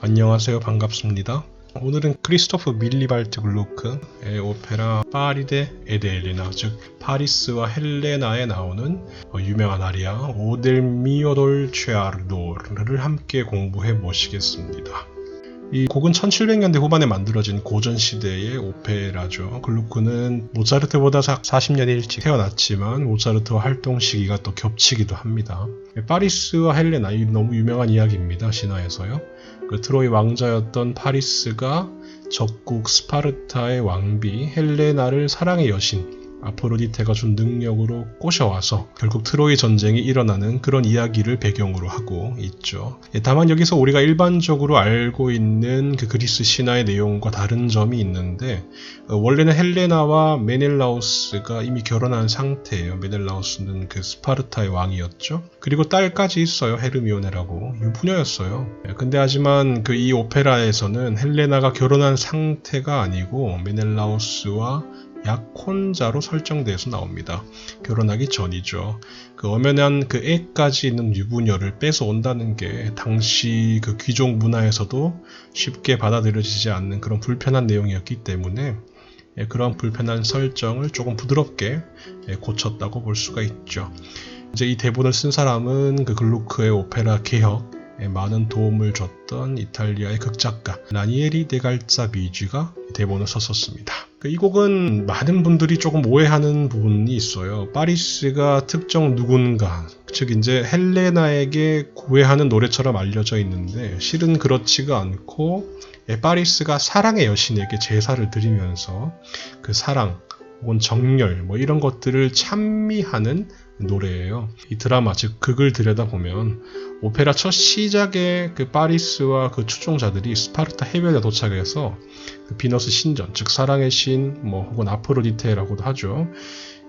안녕하세요. 반갑습니다. 오늘은 크리스토프 밀리발트 글루크의 오페라 파리데 에데엘리나 즉 파리스와 헬레나에 나오는 어, 유명한 아리아 오델 미오돌 최아르도를 함께 공부해 보시겠습니다. 이 곡은 1700년대 후반에 만들어진 고전 시대의 오페라죠. 글루크는 모차르트보다 40년 일찍 태어났지만 모차르트와 활동 시기가 또 겹치기도 합니다. 파리스와 헬레나 이 너무 유명한 이야기입니다. 신화에서요. 그 트로이 왕자였던 파리스가 적국 스파르타의 왕비 헬레나를 사랑의 여신 아프로디테가 준 능력으로 꼬셔와서 결국 트로이 전쟁이 일어나는 그런 이야기를 배경으로 하고 있죠. 예, 다만 여기서 우리가 일반적으로 알고 있는 그 그리스 신화의 내용과 다른 점이 있는데 어, 원래는 헬레나와 메넬라우스가 이미 결혼한 상태예요. 메넬라우스는 그 스파르타의 왕이었죠. 그리고 딸까지 있어요. 헤르미오네라고 유부녀였어요. 예, 근데 하지만 그 이 오페라에서는 헬레나가 결혼한 상태가 아니고 메넬라우스와 약혼자로 설정돼서 나옵니다. 결혼하기 전이죠. 그 엄연한 그 애까지 있는 유부녀를 뺏어온다는 게 당시 그 귀족 문화에서도 쉽게 받아들여지지 않는 그런 불편한 내용이었기 때문에 예, 그런 불편한 설정을 조금 부드럽게 예, 고쳤다고 볼 수가 있죠. 이제 이 대본을 쓴 사람은 그 글루크의 오페라 개혁 많은 도움을 줬던 이탈리아의 극작가 라니에리 데갈자 비쥐가 대본을 썼었습니다. 이 곡은 많은 분들이 조금 오해하는 부분이 있어요. 파리스가 특정 누군가, 즉 이제 헬레나에게 구애하는 노래처럼 알려져 있는데 실은 그렇지가 않고 파리스가 사랑의 여신에게 제사를 드리면서 그 사랑 혹은 정열 뭐 이런 것들을 찬미하는 노래예요. 이 드라마 즉 극을 들여다보면 오페라 첫 시작에 그 파리스와 그 추종자들이 스파르타 해변에 도착해서 그 비너스 신전 즉 사랑의 신 뭐 혹은 아프로디테라고도 하죠.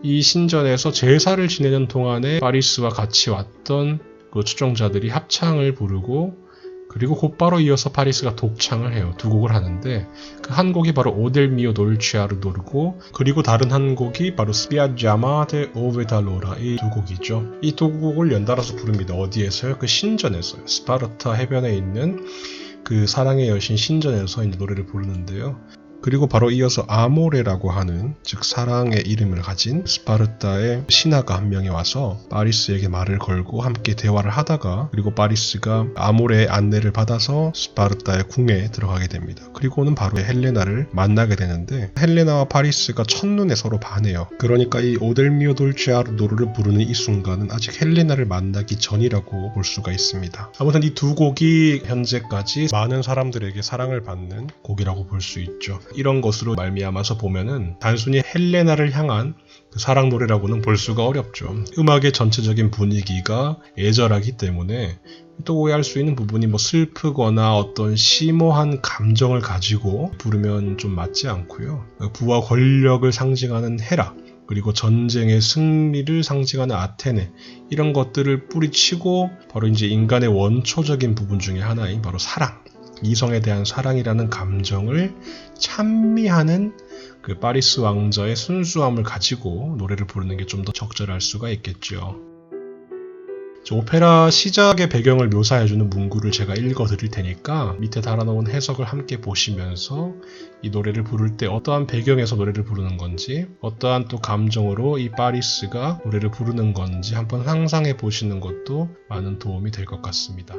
이 신전에서 제사를 지내는 동안에 파리스와 같이 왔던 그 추종자들이 합창을 부르고 그리고 곧바로 이어서 파리스가 독창을 해요. 두 곡을 하는데 그 한 곡이 바로 오델 미오 돌치아르도르고 그리고 다른 한 곡이 바로 스피아자마 데 오베달로라 이 두 곡이죠. 이 두 곡을 연달아서 부릅니다. 어디에서요? 그 신전에서요. 스파르타 해변에 있는 그 사랑의 여신 신전에서 이제 노래를 부르는데요. 그리고 바로 이어서 아모레라고 하는 즉 사랑의 이름을 가진 스파르타의 신하가 한 명이 와서 파리스에게 말을 걸고 함께 대화를 하다가 그리고 파리스가 아모레의 안내를 받아서 스파르타의 궁에 들어가게 됩니다. 그리고는 바로 헬레나를 만나게 되는데 헬레나와 파리스가 첫눈에 서로 반해요. 그러니까 이 오델미오 돌치아르도르를 부르는 이 순간은 아직 헬레나를 만나기 전이라고 볼 수가 있습니다. 아무튼 이 두 곡이 현재까지 많은 사람들에게 사랑을 받는 곡이라고 볼 수 있죠. 이런 것으로 말미암아서 보면은 단순히 헬레나를 향한 그 사랑 노래라고는 볼 수가 어렵죠. 음악의 전체적인 분위기가 애절하기 때문에 또 오해할 수 있는 부분이 뭐 슬프거나 어떤 심오한 감정을 가지고 부르면 좀 맞지 않고요. 부와 권력을 상징하는 헤라, 그리고 전쟁의 승리를 상징하는 아테네 이런 것들을 뿌리치고 바로 이제 인간의 원초적인 부분 중에 하나인 바로 사랑 이성에 대한 사랑이라는 감정을 찬미하는 그 파리스 왕자의 순수함을 가지고 노래를 부르는 게 좀 더 적절할 수가 있겠죠. 오페라 시작의 배경을 묘사해주는 문구를 제가 읽어 드릴 테니까 밑에 달아놓은 해석을 함께 보시면서 이 노래를 부를 때 어떠한 배경에서 노래를 부르는 건지 어떠한 또 감정으로 이 파리스가 노래를 부르는 건지 한번 상상해 보시는 것도 많은 도움이 될 것 같습니다.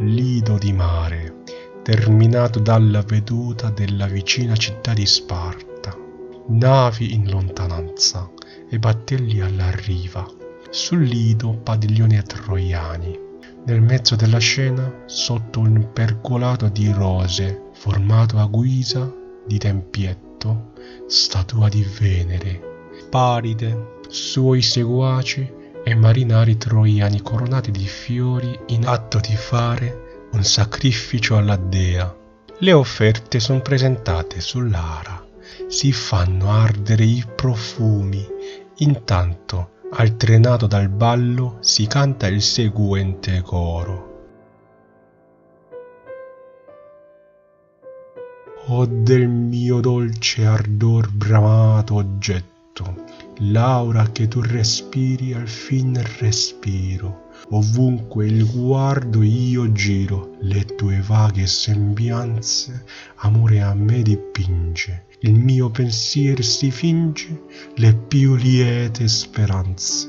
Lido di mare, terminato dalla veduta della vicina città di Sparta, navi in lontananza e battelli alla riva, sul lido padiglioni troiani. Nel mezzo della scena, sotto un pergolato di rose formato a guisa di tempietto, statua di Venere, Paride, suoi seguaci e marinari troiani coronati di fiori in atto di fare un sacrificio alla dea. Le offerte sono presentate sull'ara, si fanno ardere i profumi, intanto altrenato dal ballo si canta il seguente coro. O del mio dolce ardor bramato oggetto, L'aura che tu respiri al fin respiro. Ovunque il guardo io giro, le tue vaghe sembianze, amore a me dipinge. Il mio pensier si finge, le più liete speranze.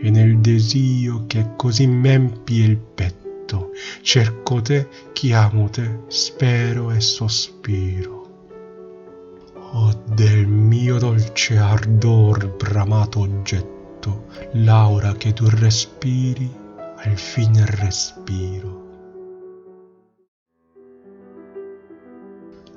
E nel desio che così m'empie il petto, cerco te, chiamo te, spero e sospiro. Oh del mio dolce ardor bramato oggetto, l'aura che tu respiri, al fine respiro.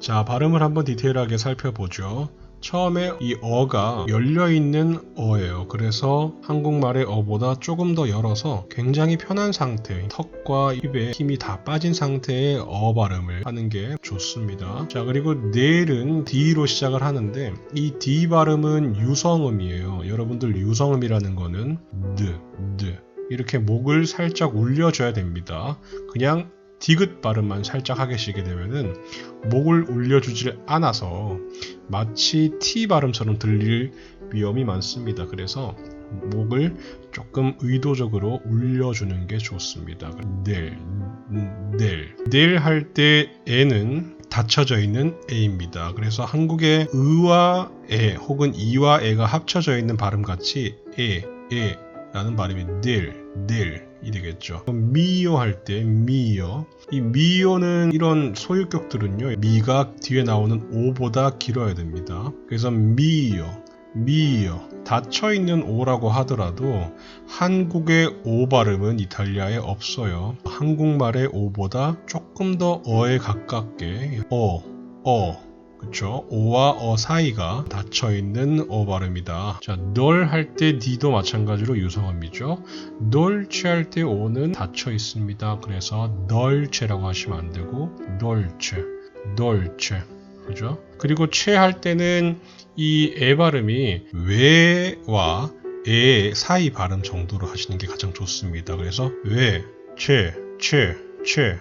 자, 발음을 한번 디테일하게 살펴보죠. 처음에 이 어가 열려있는 어예요. 그래서 한국말의 어보다 조금 더 열어서 굉장히 편한 상태, 턱과 입에 힘이 다 빠진 상태의 어 발음을 하는 게 좋습니다. 자, 그리고 내일은 D로 시작을 하는데 이 D 발음은 유성음이에요. 여러분들 유성음이라는 거는 드, 드. 이렇게 목을 살짝 울려줘야 됩니다. 그냥 디귿 발음만 살짝 하게 시게 되면은 목을 울려주질 않아서 마치 T 발음처럼 들릴 위험이 많습니다. 그래서 목을 조금 의도적으로 울려주는 게 좋습니다. 넬, 넬, 넬할때 에는 닫혀져 있는 에입니다. 그래서 한국의 의와 에 혹은 이와 에가 합쳐져 있는 발음 같이 에, 에라는 발음이 넬, 넬 이 되겠죠. 미요 할 때 미요. 이 미요는 이런 소유격들은요. 미가 뒤에 나오는 오보다 길어야 됩니다. 그래서 미요. 미요. 닫혀 있는 오라고 하더라도 한국의 오 발음은 이탈리아에 없어요. 한국말의 오보다 조금 더 어에 가깝게 어, 어, 그쵸? 오와 어 사이가 닫혀 있는 어 발음이다. 자, 널 할때 D도 마찬가지로 유성음이죠. 널체 할때 오는 닫혀 있습니다. 그래서 널체라고 하시면 안 되고 널체, 널체. 그죠? 그리고 채할 때는 이 에 발음이 외와 에 사이 발음 정도로 하시는 게 가장 좋습니다. 그래서 외, 채, 채, 채.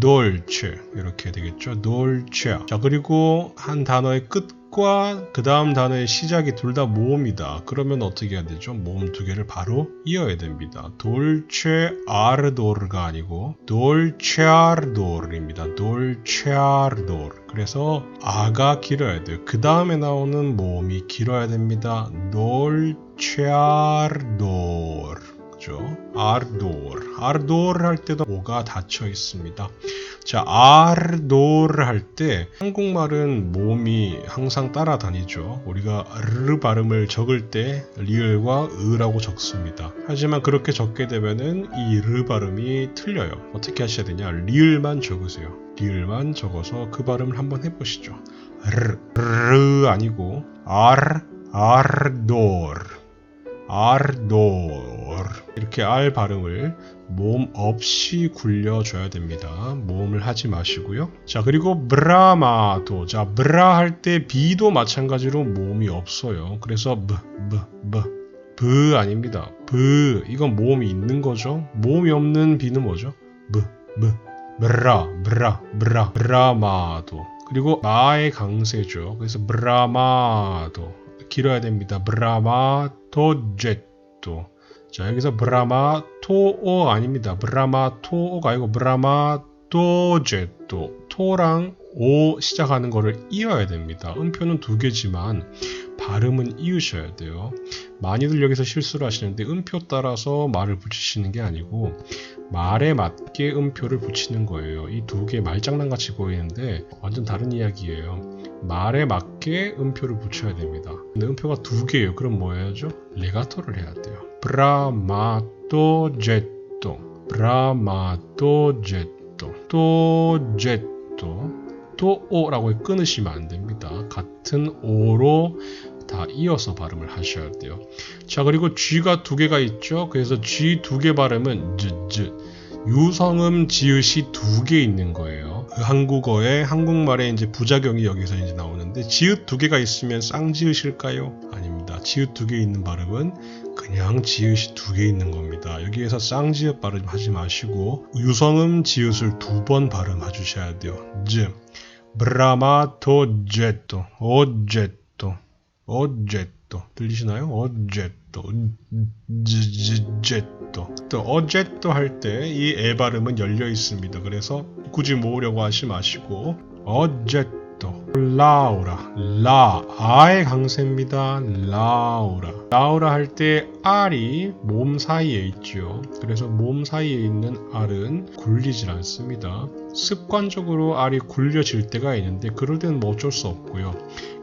Dolce 이렇게 되겠죠. dolce. 자 그리고 한 단어의 끝과 그 다음 단어의 시작이 둘 다 모음이다. 그러면 어떻게 해야 되죠? 모음 두 개를 바로 이어야 됩니다. dolce ardor가 아니고 dolce ardor입니다. dolce ardor. 그래서 아가 길어야 돼요. 그 다음에 나오는 모음이 길어야 됩니다. dolce ardor. 있죠. 아르도르. 아르도르 할 때도 오가 닫혀 있습니다. 자, 아르도르 할때 한국말은 모음이 항상 따라다니죠. 우리가 르 발음을 적을 때 리을과 으라고 적습니다. 하지만 그렇게 적게 되면은 이 르 발음이 틀려요. 어떻게 하셔야 되냐? 리을만 적으세요. 리을만 적어서 그 발음을 한번 해보시죠. 르, 르 아니고 알, 아르도르. 이렇게 알 발음을 모음 없이 굴려줘야 됩니다. 모음을 하지 마시고요. 자 그리고 브라마도 자 브라 할때 비도 마찬가지로 모음이 없어요. 그래서 브, 브, 브, 브 아닙니다. 브 이건 모음이 있는 거죠. 모음이 없는 비는 뭐죠? 브, 브, 브라, 브라, 브라, 브라마도 그리고 마의 강세죠. 그래서 브라마도 길어야 됩니다. 브라마토제토. 자, 여기서 브라마토오 아닙니다. 브라마토오가 아니고 브라마토제토. 토랑 오 시작하는 거를 이어야 됩니다. 음표는 두 개지만 발음은 이으셔야 돼요. 많이들 여기서 실수를 하시는데 음표 따라서 말을 붙이시는 게 아니고 말에 맞게 음표를 붙이는 거예요. 이 두 개 말장난같이 보이는데 완전 다른 이야기예요. 말에 맞게 음표를 붙여야 됩니다. 근데 음표가 두 개예요. 그럼 뭐 해야죠? 레가토를 해야 돼요. 브라마토제토 브라마토제토 토제토 또 오라고 끊으시면 안 됩니다. 같은 오로 다 이어서 발음을 하셔야 돼요. 자 그리고 G가 두 개가 있죠. 그래서 G 두개 발음은 즈, 즈. 유성음 지읒이 두 개 있는 거예요. 그 한국어의 한국말에 이제 부작용이 여기서 이제 나오는데 지읒 두 개가 있으면 쌍지읒일까요? 아닙니다. 지읒 두 개 있는 발음은 그냥 지읒이 두 개 있는 겁니다. 여기에서 쌍지읒 발음하지 마시고 유성음 지읒을 두 번 발음해 주셔야 돼요. 즈, 브라마토 제토, 오제토, 오제토. 어제또 들리시나요? 어제또 제제또 또 어제또 할때 이 에 발음은 열려 있습니다. 그래서 굳이 모으려고 하지 마시고 어제 또 라우라 라 아의 강세입니다. 라우라 라우라 할 때 R이 몸 사이에 있죠. 그래서 몸 사이에 있는 R은 굴리질 않습니다. 습관적으로 R이 굴려질 때가 있는데 그럴 때는 뭐 어쩔 수 없고요.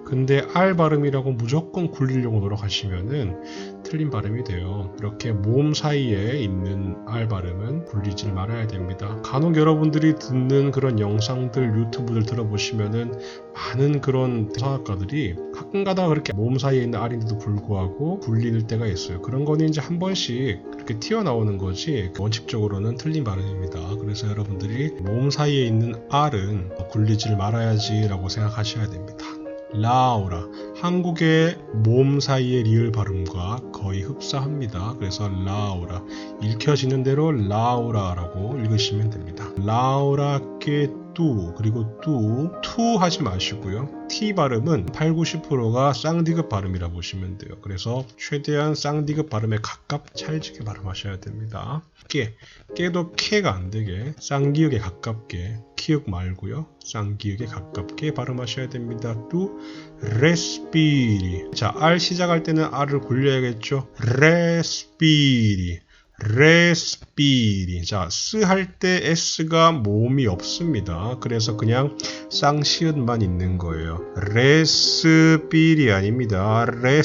근데 R 발음이라고 무조건 굴리려고 노력하시면은 틀린 발음이 돼요. 이렇게 모음 사이에 있는 R 발음은 굴리질 말아야 됩니다. 간혹 여러분들이 듣는 그런 영상들, 유튜브들 들어보시면은 많은 그런 성악가들이 가끔가다 그렇게 모음 사이에 있는 R인데도 불구하고 굴리는 때가 있어요. 그런 거는 이제 한 번씩 그렇게 튀어나오는 거지 원칙적으로는 틀린 발음입니다. 그래서 여러분들이 모음 사이에 있는 R은 굴리질 말아야지라고 생각하셔야 됩니다. 라우라 한국의 몸 사이의 리을 발음과 거의 흡사합니다. 그래서 라우라 읽혀지는 대로 라우라라고 읽으시면 됩니다. 라우라께 뚜 그리고 뚜, 투 하지 마시고요. T 발음은 8, 90%가 쌍디귿 발음이라 보시면 돼요. 그래서 최대한 쌍디귿 발음에 가깝 찰지게 발음하셔야 됩니다. 깨, 깨도 캐가 안 되게 쌍기역에 가깝게 키읔 말고요. 쌍기역에 가깝게 발음하셔야 됩니다. 또 레스피리. 자, R 시작할 때는 R을 굴려야겠죠. 레스피리. 레스피리. 자, 스할때 S가 모음이 없습니다. 그래서 그냥 쌍시읒만 있는 거예요. 레스피리 아닙니다. 레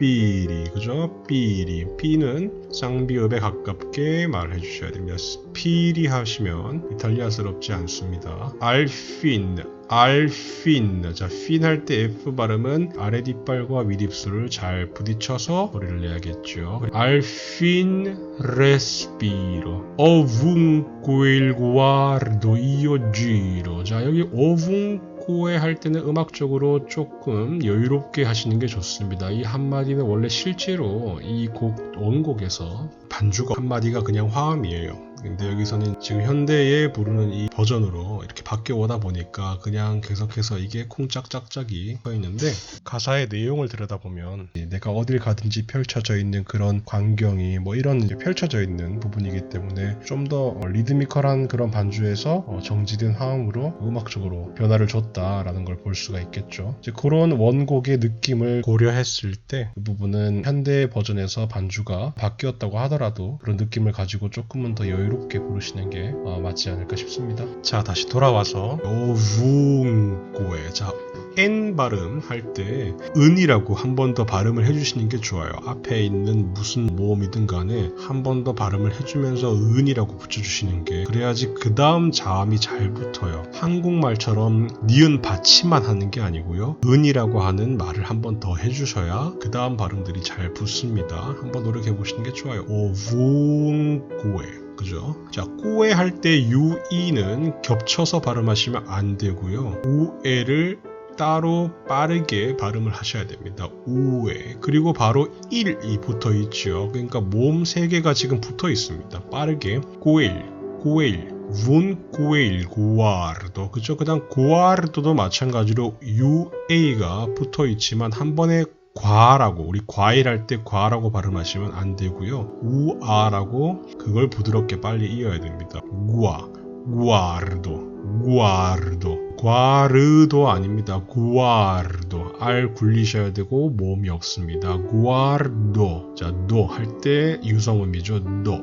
스피리. 그죠? 삐리. P는 쌍비읍에 가깝게 말해 주셔야 됩니다. 스피리 하시면 이탈리아스럽지 않습니다. 알핀. 알핀. 자, 핀 할 때 F 발음은 아래 뒷발과 윗입술을 잘 부딪혀서 소리를 내야겠죠. 알핀 respiro. ovunque il guardo io giro. 자, 여기 ovunque 할 때는 음악적으로 조금 여유롭게 하시는 게 좋습니다. 이 한마디는 원래 실제로 이 곡 원곡에서 반주가 한마디가 그냥 화음이에요. 근데 여기서는 지금 현대에 부르는 이 버전으로 이렇게 바뀌어 오다 보니까 그냥 계속해서 이게 콩짝짝짝이 서 있는데 가사의 내용을 들여다보면 내가 어딜 가든지 펼쳐져 있는 그런 광경이 뭐 이런 펼쳐져 있는 부분이기 때문에 좀 더 리드미컬한 그런 반주에서 어, 정지된 화음으로 음악적으로 변화를 줬다라는 걸 볼 수가 있겠죠. 이제 그런 원곡의 느낌을 고려했을 때 그 부분은 현대 버전에서 반주가 바뀌었다고 하더라도 그런 느낌을 가지고 조금은 더 여유 롭게 부르시는 게 어, 맞지 않을까 싶습니다. 자 다시 돌아와서 오붕고에 자 N 발음 할 때 은이라고 한 번 더 발음을 해주시는 게 좋아요. 앞에 있는 무슨 모음이든 간에 한 번 더 발음을 해주면서 은이라고 붙여주시는 게 그래야지 그 다음 자음이 잘 붙어요. 한국말처럼 니은 받치만 하는 게 아니고요. 은이라고 하는 말을 한 번 더 해주셔야 그 다음 발음들이 잘 붙습니다. 한번 노력해 보시는 게 좋아요. 오붕고에 그죠? 자, 꼬에 할때 유이는 겹쳐서 발음하시면 안 되고요. 우에를 따로 빠르게 발음을 하셔야 됩니다. 우에. 그리고 바로 1이 붙어 있죠. 그러니까 몸 3개가 지금 붙어 있습니다. 빠르게. 고일, 고일, 운 고일, 고아르도. 그죠? 그 다음 고아르도도 마찬가지로 UA가 붙어 있지만 한 번에 과라고 우리 과일 할 때 과라고 발음하시면 안 되고요. 우아라고 그걸 부드럽게 빨리 이어야 됩니다. 우아, 우아르도, 우아르도. 과르도 아닙니다. 구아르도. 알 굴리셔야 되고 모음이 없습니다. 구아르도. 자, 도 할 때 유성음이죠. 도,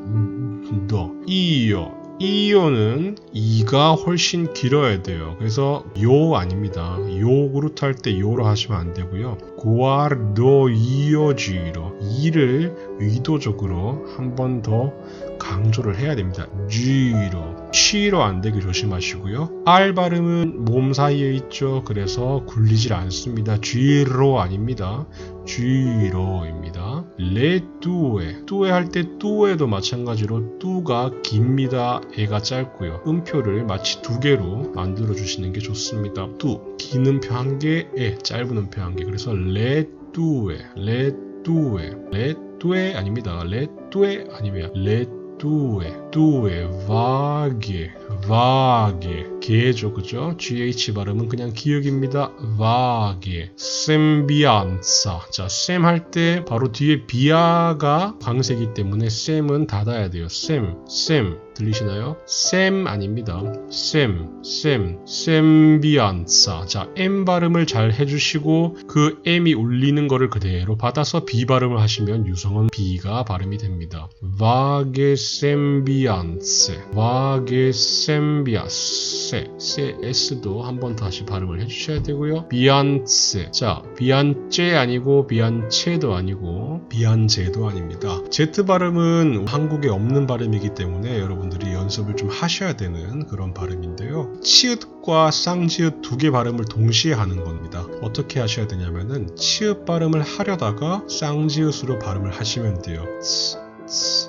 도. 이요. 이요는 이가 훨씬 길어야 돼요. 그래서 요 아닙니다. 요 그루트 할때 요로 하시면 안 되고요. 구아르도 이요지로 이를 의도적으로 한 번 더 강조를 해야 됩니다. G로 C로 안 되게 조심하시고요. R 발음은 몸 사이에 있죠. 그래서 굴리질 않습니다. G로 아닙니다. G로입니다. 레 뚜에 뚜에 할 때 뚜에도 마찬가지로 뚜가 깁니다. 애가 짧고요. 음표를 마치 두 개로 만들어 주시는 게 좋습니다. 뚜 긴 음표 한 개, 에 짧은 음표 한 개. 그래서 레 뚜에 레 뚜에 레 뚜에 아닙니다. 레 뚜에 아니면 레 due. Tue, vage, vage. 개죠, 그죠? GH 발음은 그냥 기억입니다. vage. sembianza. 자, sem 할때 바로 뒤에 비아가 강세기 때문에 sem은 닫아야 돼요. sem, sem. 들리시나요? sem 아닙니다. sem, sem, sembianza. 자, m 발음을 잘 해주시고 그 m이 울리는 거를 그대로 받아서 b 발음을 하시면 유성은 b가 발음이 됩니다. vague sembianze, vague sembianze, se, s도 한번 다시 발음을 해주셔야 되고요. bianze. 자, biance 아니고 biance도 아니고 bian제도 아닙니다. z 발음은 한국에 없는 발음이기 때문에 여러분들이 연습을 좀 하셔야 되는 그런 발음인데요. 치읓과 쌍지읒 두 개 발음을 동시에 하는 겁니다. 어떻게 하셔야 되냐면은 치읓 발음을 하려다가 쌍지읒으로 발음을 하시면 돼요.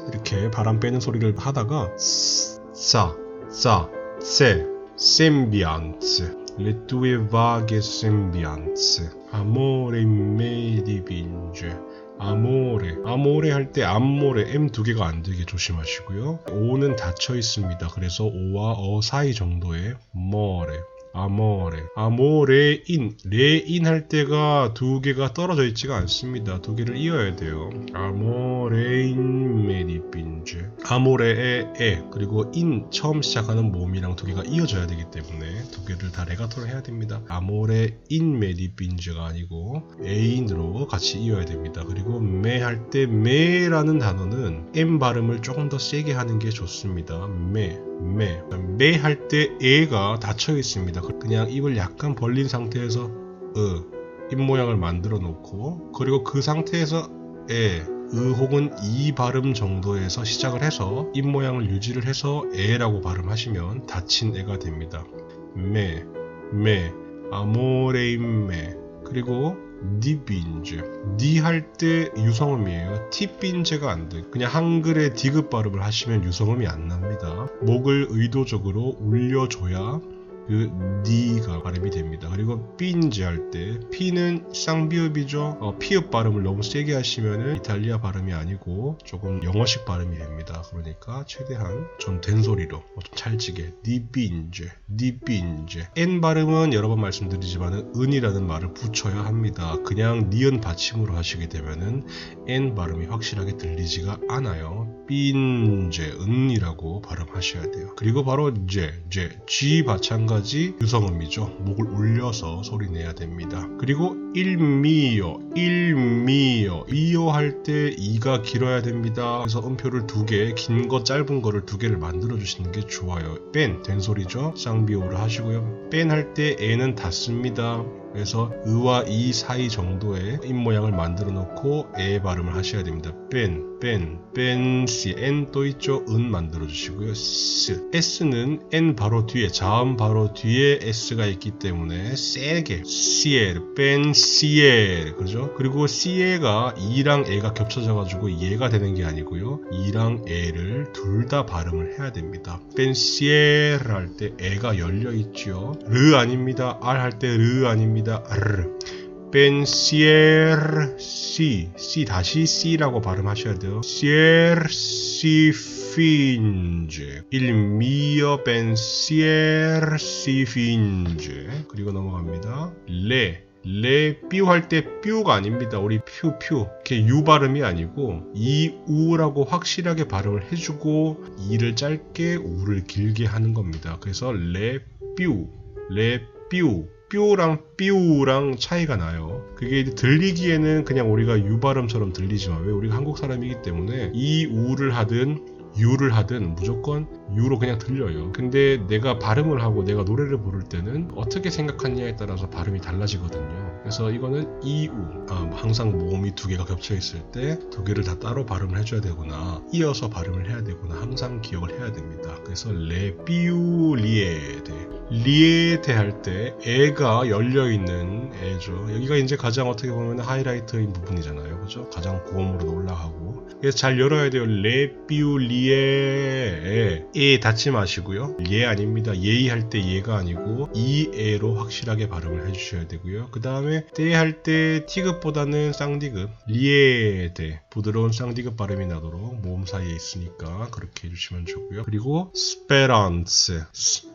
이렇게 바람 빼는 소리를 하다가 싸, 싸, 세, sembianze, le tue vaghe sembianze, amore me dipinge. 아모레 아모레 할 때 암모레 M 두 개가 안 되게 조심하시고요. O는 닫혀 있습니다. 그래서 O와 어 사이 정도의 머레 아모레 아모레인 레인 할 때가 두 개가 떨어져 있지가 않습니다. 두 개를 이어야 돼요. 아모레인 메디빈제 아모레의 에 그리고 인 처음 시작하는 몸이랑 두 개가 이어져야 되기 때문에 두 개를 다 레가토를 해야 됩니다. 아모레인 메디빈제가 아니고 에인으로 같이 이어야 됩니다. 그리고 메 할 때 메라는 단어는 M 발음을 조금 더 세게 하는 게 좋습니다. 메 매. 매 할 때 에가 닫혀 있습니다. 그냥 입을 약간 벌린 상태에서 으, 입 모양을 만들어 놓고 그리고 그 상태에서 에, 으 혹은 이 발음 정도에서 시작을 해서 입 모양을 유지를 해서 에라고 발음하시면 닫힌 에가 됩니다. 메, 메, 아모레임메 그리고 니빈제 니 할 때 유성음이에요. 티빈제가 안돼. 그냥 한글의 디귿 발음을 하시면 유성음이 안 납니다. 목을 의도적으로 울려줘야 그 니가 발음이 됩니다. 그리고 빈지 할 때 피는 쌍비읍이죠. 어, 피읍 발음을 너무 세게 하시면은 이탈리아 발음이 아니고 조금 영어식 발음이 됩니다. 그러니까 최대한 좀 된소리로 좀 찰지게 니빈제, 니빈제. N 발음은 여러 번 말씀드리지만은 은이라는 말을 붙여야 합니다. 그냥 니은 받침으로 하시게 되면은 N 발음이 확실하게 들리지가 않아요. 빈제, 은이라고 발음하셔야 돼요. 그리고 바로 제, 제, G 마 찬가지 유성음이죠. 목을 울려서 소리 내야 됩니다. 그리고 일미요, 일미요, 미요 할 때 이가 길어야 됩니다. 그래서 음표를 두 개, 긴 거, 짧은 거를 두 개를 만들어 주시는 게 좋아요. 뺀, 된 소리죠. 쌍비호를 하시고요. 뺀 할 때 에는 닿습니다. 그래서 의와 이 사이 정도의 입 모양을 만들어 놓고 에 발음을 하셔야 됩니다. 뺀, 뺀, 뺀, 시, n 또 있죠. 은 만들어 주시고요. 스, s는 n 바로 뒤에, 자음 바로 뒤에 s가 있기 때문에 세게 시엘, 뺀, 시엘, 그죠? 그리고 시에가 이랑 에가 겹쳐져 가지고 얘가 되는 게 아니고요. 이랑 에를 둘다 발음을 해야 됩니다. 뺀 시엘 할때 에가 열려 있죠. 르 아닙니다. 알할때 르 아닙니다. 르. pensier si si 다시 si라고 발음하셔야 돼요. sier si finge il mio pensier 그리고 넘어갑니다. le 레, 삐우 할때 삐우가 아닙니다. 우리 퓨, 퓨. 이렇게 유 발음이 아니고 이, 우라고 확실하게 발음을 해주고 이를 짧게 우를 길게 하는 겁니다. 그래서 레, 삐우, 레, 삐우. 뾰랑 삐우랑 차이가 나요. 그게 들리기에는 그냥 우리가 유 발음처럼 들리지만 왜 우리가 한국 사람이기 때문에 이 우를 하든 유를 하든 무조건 유로 그냥 들려요. 근데 내가 발음을 하고 내가 노래를 부를 때는 어떻게 생각하느냐에 따라서 발음이 달라지거든요. 그래서 이거는 이우. 아, 항상 모음이 두 개가 겹쳐 있을 때 두 개를 다 따로 발음을 해줘야 되구나. 이어서 발음을 해야 되구나. 항상 기억을 해야 됩니다. 그래서 레비우 리에데. 리에데 할때 애가 열려 있는 애죠. 여기가 이제 가장 어떻게 보면 하이라이트인 부분이잖아요. 그죠? 가장 고음으로 올라가고. 그래서 잘 열어야 돼요. 레비우 리에 에 닫지 마시고요. 예 아닙니다. 예의 할 때 예가 아니고 이 에로 확실하게 발음을 해주셔야 되고요. 그 다음에 다음에 때할 때 티귿보다는 쌍디귿 리에데 부드러운 쌍디귿 발음이 나도록 모음 사이에 있으니까 그렇게 해주시면 좋고요. 그리고 스페란스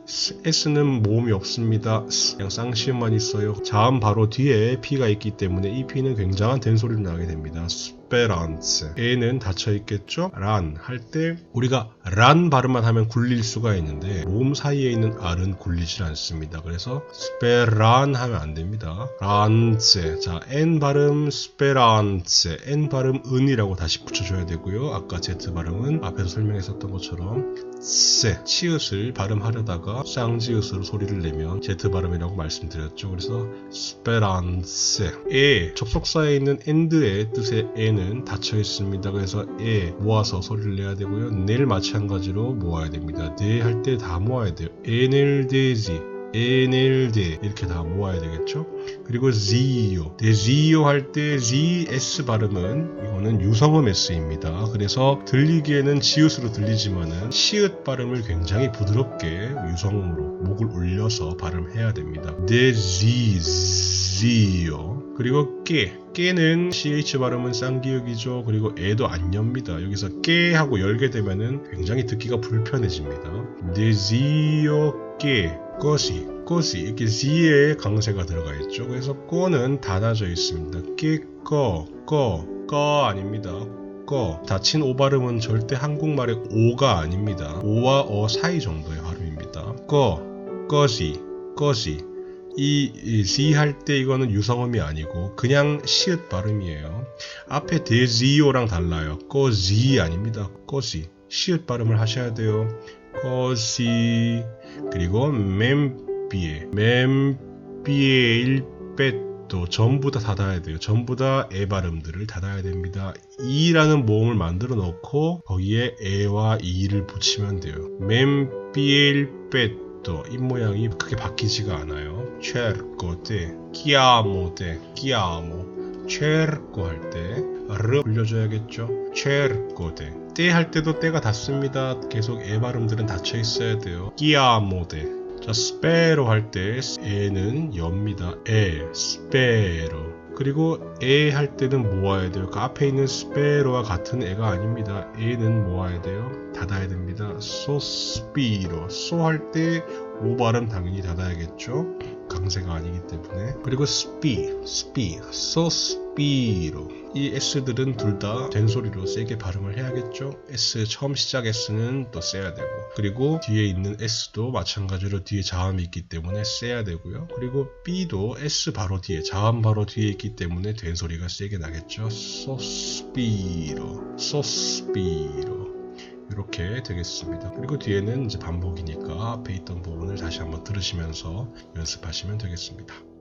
S는 모음이 없습니다. 그냥 쌍시음만 있어요. 자음 바로 뒤에 P가 있기 때문에 이 P는 굉장한 된소리로 나게 됩니다. 스페란스 A는 닫혀 있겠죠? 란 할 때 우리가 란 발음만 하면 굴릴 수가 있는데 모음 사이에 있는 R은 굴리질 않습니다. 그래서 스페란 하면 안 됩니다. 란츠 자 N 발음 스페란츠 N 발음 은이라고 다시 붙여줘야 되고요. 아까 Z 발음은 앞에서 설명했었던 것처럼 세 치읓을 발음하려다가 쌍지읒으로 소리를 내면 Z 발음이라고 말씀드렸죠. 그래서 스페란세 에 접속사에 있는 엔드의 뜻의 에는 닫혀 있습니다. 그래서 에 모아서 소리를 내야 되고요. 넬 마찬가지로 모아야 됩니다. 네 할 때 다 모아야 돼요. 에넬데지 에넬데 이렇게 다 모아야 되겠죠. 그리고 지요 데지요 할때 GS 발음은 이거는 유성음 S입니다. 그래서 들리기에는 지읒으로 들리지만은 시읒 발음을 굉장히 부드럽게 유성음으로 목을 올려서 발음해야 됩니다. 데지 지요 그리고 깨 깨는 CH 발음은 쌍기역이죠. 그리고 애도 안 엽니다. 여기서 깨 하고 열게 되면은 굉장히 듣기가 불편해집니다. 데지요 깨 것이 것이 이렇게 지에 강세가 들어가 있죠. 그래서 꼬는 닫아져 있습니다. 깨꺼 꺼, 꺼 아닙니다. 꺼 닫힌 오 발음은 절대 한국말의 오가 아닙니다. 오와 어 사이 정도의 발음입니다. 꺼 꺼지 꺼지 이 Z 할때 이거는 유성음이 아니고 그냥 시읒 발음이에요. 앞에 데지오랑 달라요. 꺼지 아닙니다. 꺼지 시읒 발음을 하셔야 돼요. 꺼지 그리고 멤비에 멤비에 일뱃도 전부 다 닫아야 돼요. 전부 다 에 발음들을 닫아야 됩니다. 이라는 모음을 만들어 놓고 거기에 에와 이를 붙이면 돼요. 멤비에 일뱃도 입 모양이 크게 바뀌지가 않아요. cercote, chiamote, chiamo, cerco 할때르 올려줘야겠죠. cercote. 때 할 때도 때가 닿습니다. 계속 에 발음들은 닫혀 있어야 돼요. chiamote. 자, spero 할때 에는 엽니다. 에, spero. 그리고 에 할 때는 모아야 돼요. 그 앞에 있는 스페로와 같은 애가 아닙니다. 에는 모아야 돼요. 닫아야 됩니다. sospiro. 소할 때 오 발음 당연히 닫아야겠죠. 강세가 아니기 때문에. 그리고 spi, sospiro. 이 s들은 둘 다 된소리로 세게 발음을 해야겠죠. s 처음 시작 s는 또 세야 되고. 그리고 뒤에 있는 s도 마찬가지로 뒤에 자음이 있기 때문에 세야 되고요. 그리고 b도 s 바로 뒤에 자음 바로 뒤에 있기 때문에 된소리가 세게 나겠죠. sospiro, sospiro. 이렇게 되겠습니다. 그리고 뒤에는 이제 반복이니까 앞에 있던 부분을 다시 한번 들으시면서 연습하시면 되겠습니다.